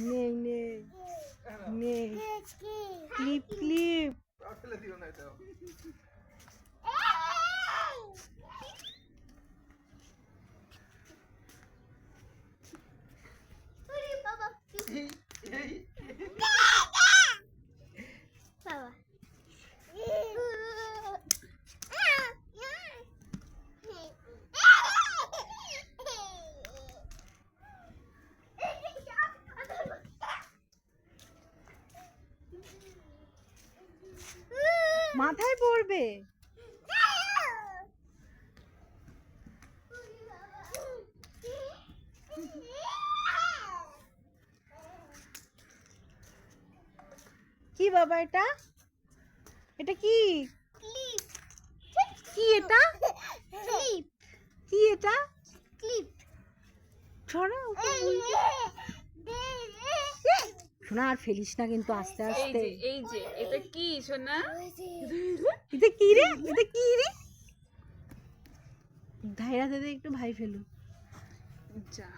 নেই নেই নেই ক্লিপ ক্লিপ মাথায় পড়বে। কি বাবা এটা? এটা কি? কি এটা? ক্লিপ। কি এটা? ক্লিপ। ছড়া শোনা আর ফেলিস না কিন্তু আস্তে আস্তে। এই যে এটা কি সোনা এটা কি রে? এটা কি রে? ধাইরা দাদা একটু ভাই ফেলু যা।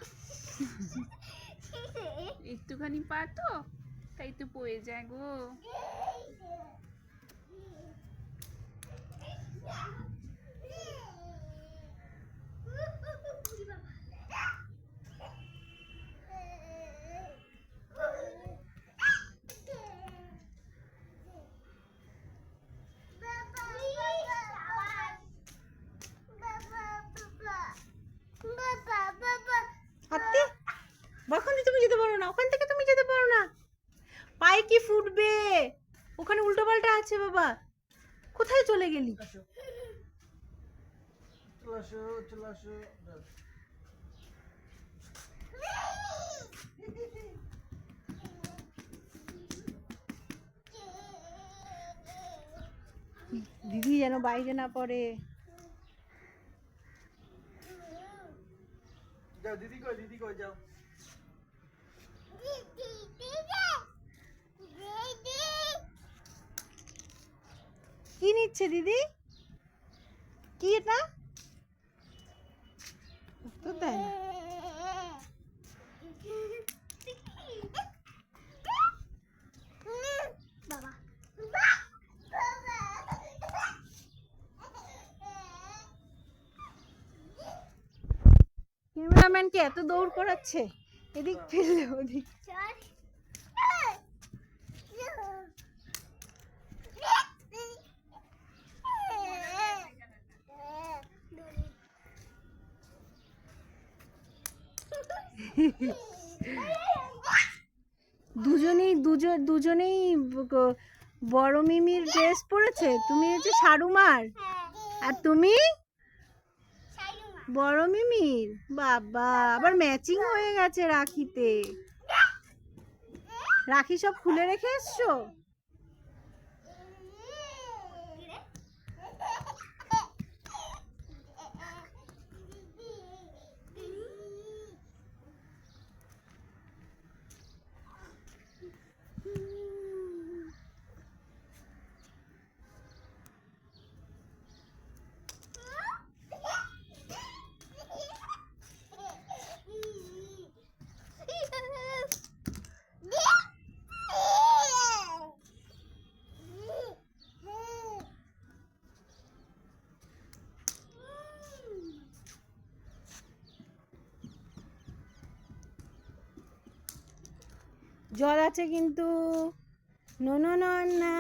একটুখানি পা তো তাই তো পড়ে যায় গো। হাতে ওখানে তুমি যেতে পারো না ওখান থেকে তুমি যেতে পারো না। পায়ে কি ফুটবে? ওখানে উল্টো পাল্টা আছে বাবা। কোথায় চলে গেলি? দিদি যেন বাইরে না পড়ে। যাও দিদি কই দিদি কই যাও কি নিচ্ছে দিদি কি এটা তো দেয় না বাবা ক্যামেরাম্যানকে এত দৌড় করাচ্ছে? এদিক ফেললে ওদিক। দুজনেই দুজন দুজনেই বড় মিমির ড্রেস পরেছে? তুমি হচ্ছে শাড়ুমার আর তুমি? বড় মিমির? বাবা আবার ম্যাচিং হয়ে গেছে রাখিতে। রাখি সব খুলে রেখে এসছো? জল আছে কিন্তু নন নো।